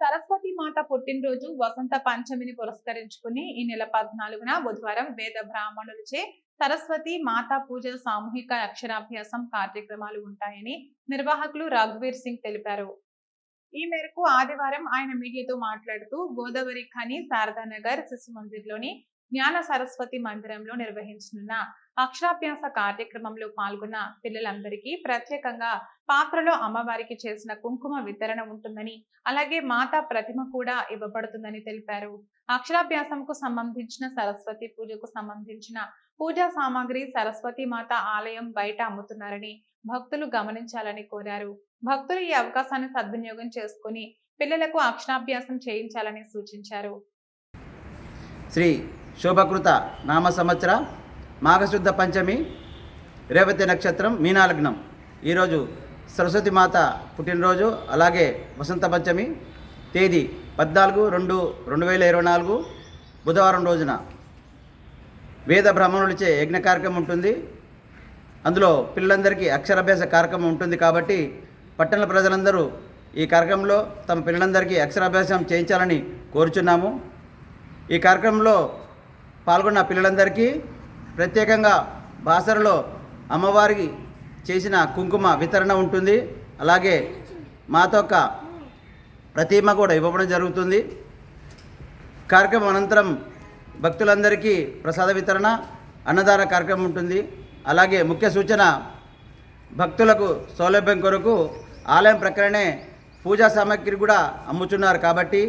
సరస్వతి మాత పుట్టినరోజు వసంత పంచమిని పురస్కరించుకుని ఈ నెల పద్నాలుగున బుధవారం వేద బ్రాహ్మణులచే సరస్వతి మాతా పూజ సామూహిక అక్షరాభ్యాసం కార్యక్రమాలు ఉంటాయని నిర్వాహకులు రఘువీర్ సింగ్ తెలిపారు. ఈ మేరకు ఆదివారం ఆయన మీడియాతో మాట్లాడుతూ గోదావరి ఖని శారదానగర్ శిశు మందిర్లోని జ్ఞాన సరస్వతి మందిరంలో నిర్వహించనున్న అక్షరాభ్యాస కార్యక్రమంలో పాల్గొన్న పిల్లలందరికీ ప్రత్యేకంగా పాత్రలో అమ్మవారికి చేసిన కుంకుమ వితరణ ఉంటుందని అలాగే మాతా ప్రతిమ కూడా ఇవ్వబడుతుందని తెలిపారు. అక్షరాభ్యాసంకు సంబంధించిన సరస్వతి పూజకు సంబంధించిన పూజా సామాగ్రి సరస్వతి మాత ఆలయం బయట అమ్ముతున్నారని భక్తులు గమనించాలని కోరారు. భక్తులు ఈ అవకాశాన్ని సద్వినియోగం చేసుకుని పిల్లలకు అక్షరాభ్యాసం చేయించాలని సూచించారు. శ్రీ శోభకృత నామ సంవత్సర మాఘశుద్ధ పంచమి రేవతి నక్షత్రం మీనాలగ్నం. ఈరోజు సరస్వతి మాత పుట్టినరోజు అలాగే వసంత పంచమి తేదీ పద్నాలుగు రెండు రెండు వేల ఇరవై నాలుగు బుధవారం రోజున. వేద బ్రాహ్మణులచే యజ్ఞ కార్యక్రమం ఉంటుంది. అందులో పిల్లలందరికీ అక్షరాభ్యాస కార్యక్రమం ఉంటుంది కాబట్టి పట్టణ ప్రజలందరూ ఈ కార్యక్రమంలో తమ పిల్లలందరికీ అక్షరాభ్యాసం చేయించాలని కోరుచున్నాము. ఈ కార్యక్రమంలో పాల్గొన్న పిల్లలందరికీ ప్రత్యేకంగా బాసరలో అమ్మవారికి చేసిన కుంకుమ వితరణ ఉంటుంది. అలాగే మాతొక్క ప్రతిమ కూడా ఇవ్వడం జరుగుతుంది. కార్యక్రమం అనంతరం భక్తులందరికీ ప్రసాద వితరణ అన్నదాన కార్యక్రమం ఉంటుంది. అలాగే ముఖ్య సూచన భక్తులకు సౌలభ్యం కొరకు ఆలయం ప్రక్కనే పూజా సామాగ్రి కూడా అమ్ముచున్నారు కాబట్టి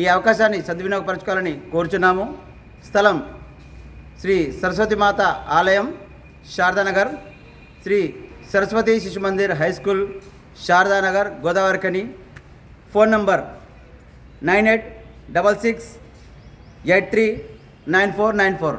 ఈ అవకాశాన్ని సద్వినియోగపరచుకోవాలని కోరుచున్నాము. స్థలం శ్రీ సరస్వతి మాత ఆలయం Sharadanagar Shri Saraswati Shishu Mandir high school Sharadanagar Godavarikhani phone number nine eight double six eight three nine four nine four.